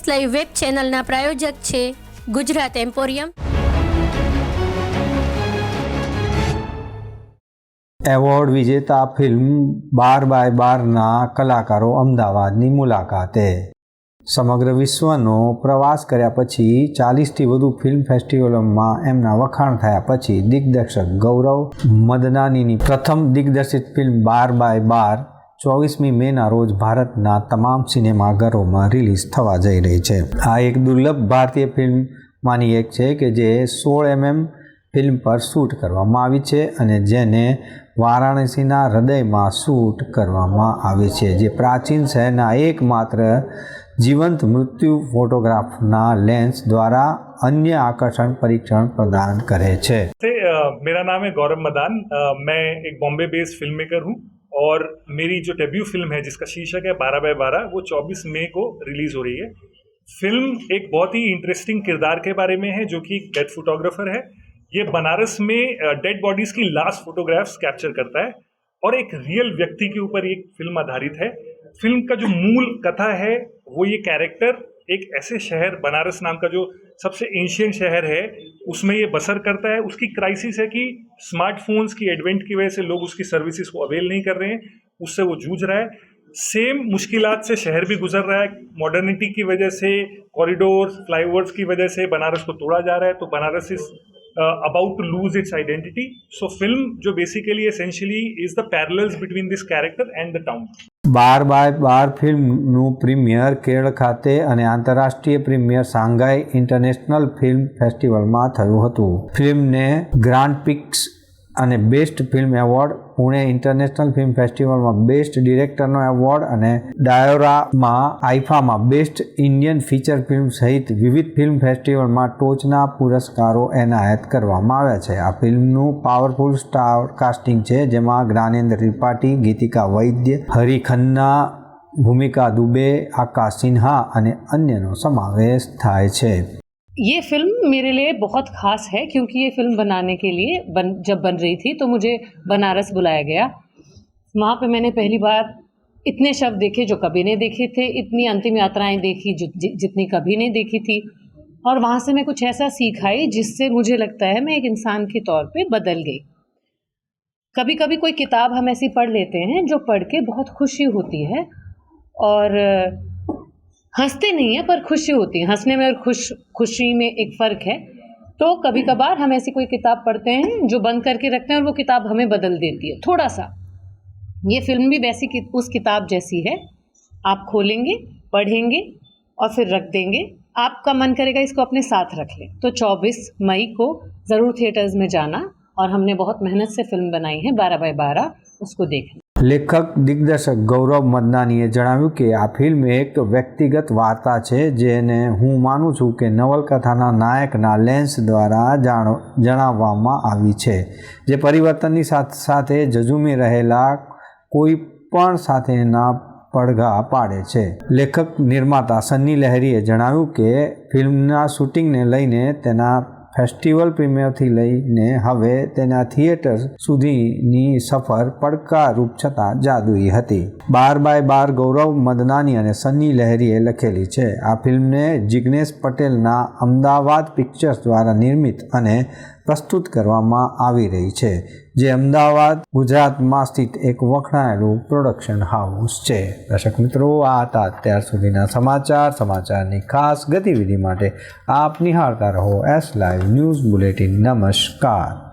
S live web ચેનલના પ્રાયોજક છે ગુજરાત એમ્પોરિયમ. એવોર્ડ વિજેતા ફિલ્મ બાર બાય બારના કલાકારો અમદાવાદની મુલાકાતે. સમગ્ર વિશ્વનો પ્રવાસ કર્યા પછી ચાલીસથી વધુ ફિલ્મ ફેસ્ટિવલોમાં એમના વખાણ થયા પછી દિગ્દર્શક ગૌરવ મદનાનીની પ્રથમ દિગ્દર્શિત ફિલ્મ બાર બાય બાર ચોવીસમી મેના રોજ ભારતના તમામ સિનેમાઘરોમાં રિલીઝ થવા જઈ રહી છે આ એક દુર્લભ ભારતીય ફિલ્મમાંની એક છે કે જે સોળ એમએમ ફિલ્મ પર શૂટ કરવામાં આવી છે અને જેને વારાણસીના હૃદયમાં શૂટ કરવામાં આવી છે જે પ્રાચીન શહેરના એકમાત્ર જીવંત મૃત્યુ ફોટોગ્રાફના લેન્સ દ્વારા અન્ય આકર્ષણ પરીક્ષણ પ્રદાન કરે છે से अ, मेरा नाम है गौरव मदान अ, मैं एक बॉम्बे बेस्ड फिल्म मेकर हूँ और मेरी जो डेब्यू फ़िल्म है, जिसका शीर्षक है बारह बाय बारह, वो 24 मई को रिलीज़ हो रही है। फ़िल्म एक बहुत ही इंटरेस्टिंग किरदार के बारे में है, जो कि डेड फोटोग्राफर है। ये बनारस में डेड बॉडीज की लास्ट फोटोग्राफ्स कैप्चर करता है और एक रियल व्यक्ति के ऊपर ये फ़िल्म आधारित है। फ़िल्म का जो मूल कथा है, वो ये कैरेक्टर एक ऐसे शहर, बनारस नाम का जो सबसे एंशियंट शहर है, उसमें ये बसर करता है। उसकी क्राइसिस है कि स्मार्टफोन्स की एडवेंट की वजह से लोग उसकी सर्विसेज़ को अवेल नहीं कर रहे हैं, उससे वो जूझ रहा है। सेम मुश्किल से शहर भी गुजर रहा है। मॉडर्निटी की वजह से कॉरिडोर्स फ्लाईओवर्स की वजह से बनारस को तोड़ा जा रहा है तो Banaras is about to lose its identity so film जो basically essentially is the parallels between this character and the town Baar by Baar ફિલ્મનું પ્રીમિયર કેરળ ખાતે અને આંતરરાષ્ટ્રીય પ્રીમિયર સાંઘાઈ ઇન્ટરનેશનલ ફિલ્મ ફેસ્ટિવલમાં થયું હતું. ફિલ્મને ગ્રાન્ડ પિક્સ અને best film award Pune international film ફેસ્ટિવલમાં બેસ્ટ ડિરેક્ટરનો એવોર્ડ અને ડાયોરામાં આઈફામાં બેસ્ટ ઇન્ડિયન ફીચર ફિલ્મ સહિત વિવિધ ફિલ્મ ફેસ્ટિવલમાં ટોચના પુરસ્કારો એનાયત કરવામાં આવ્યા છે. આ ફિલ્મનું પાવરફુલ સ્ટાર કાસ્ટિંગ છે, જેમાં જ્ઞાનેન્દ્ર ત્રિપાઠી, ગીતિકા વૈદ્ય, હરી ખન્ના, ભૂમિકા દુબે, આકાશ સિન્હા અને અન્યનો સમાવેશ થાય છે. ये फ़िल्म मेरे लिए बहुत खास है, क्योंकि ये फ़िल्म बनाने के लिए बन, जब बन रही थी तो मुझे बनारस बुलाया गया। वहाँ पे मैंने पहली बार इतने शब्द देखे जो कभी नहीं देखे थे, इतनी अंतिम यात्राएँ देखी जो, जि- जितनी कभी नहीं देखी थी। और वहाँ से मैं कुछ ऐसा सीखाई जिससे मुझे लगता है मैं एक इंसान के तौर पे बदल गई। कभी कभी कोई किताब हम ऐसी पढ़ लेते हैं, जो पढ़ के बहुत खुशी होती है। और हँसते नहीं हैं, पर खुशी होती है। हंसने में और खुश, खुशी में एक फ़र्क है। तो कभी कभार हम ऐसी कोई किताब पढ़ते हैं जो बंद करके रखते हैं और वो किताब हमें बदल देती है। थोड़ा सा ये फ़िल्म भी वैसी कि, उस किताब जैसी है। आप खोलेंगे, पढ़ेंगे और फिर रख देंगे। आपका मन करेगा इसको अपने साथ रख लें। तो 24 मई को ज़रूर थिएटर्स में जाना और हमने बहुत मेहनत से फ़िल्म बनाई है, बारह बाय बारह, उसको देखना। લેખક દિગ્દર્શક ગૌરવ મદનાનીએ જણાવ્યું કે આ ફિલ્મ એક વ્યક્તિગત વાર્તા છે જેને હું માનું છું કે નવલકથાના નાયકના લેન્સ દ્વારા જાણ જણાવવામાં આવી છે. જે પરિવર્તનની સાથે જજુમી રહેલા કોઈ પણ સાથેના પડઘા પાડે છે. લેખક નિર્માતા સન્ની લહેરીએ જણાવ્યું કે ફિલ્મના શૂટિંગને લઈને તેના ફેસ્ટિવલ પ્રીમિયરથી લઈને હવે તેના થિયેટર સુધીની સફર પડકારરૂપ છતાં જાદુઈ હતી. બાર બાય બાર ગૌરવ મદનાની અને સન્ની લહેરીએ લખેલી છે, આ ફિલ્મને જિગ્નેશ પટેલના અમદાવાદ પિક્ચર્સ દ્વારા નિર્મિત અને પ્રસ્તુત કરવામાં આવી રહી છે, જે અમદાવાદ, ગુજરાતમાં સ્થિત એક વખણાયેલું પ્રોડક્શન હાઉસ છે. દર્શક મિત્રો, આ હતા અત્યાર સુધીના સમાચાર. સમાચારની ખાસ ગતિવિધિ માટે આપ નિહાળતા રહો એસ લાઈવ ન્યૂઝ બુલેટિન નમસ્કાર.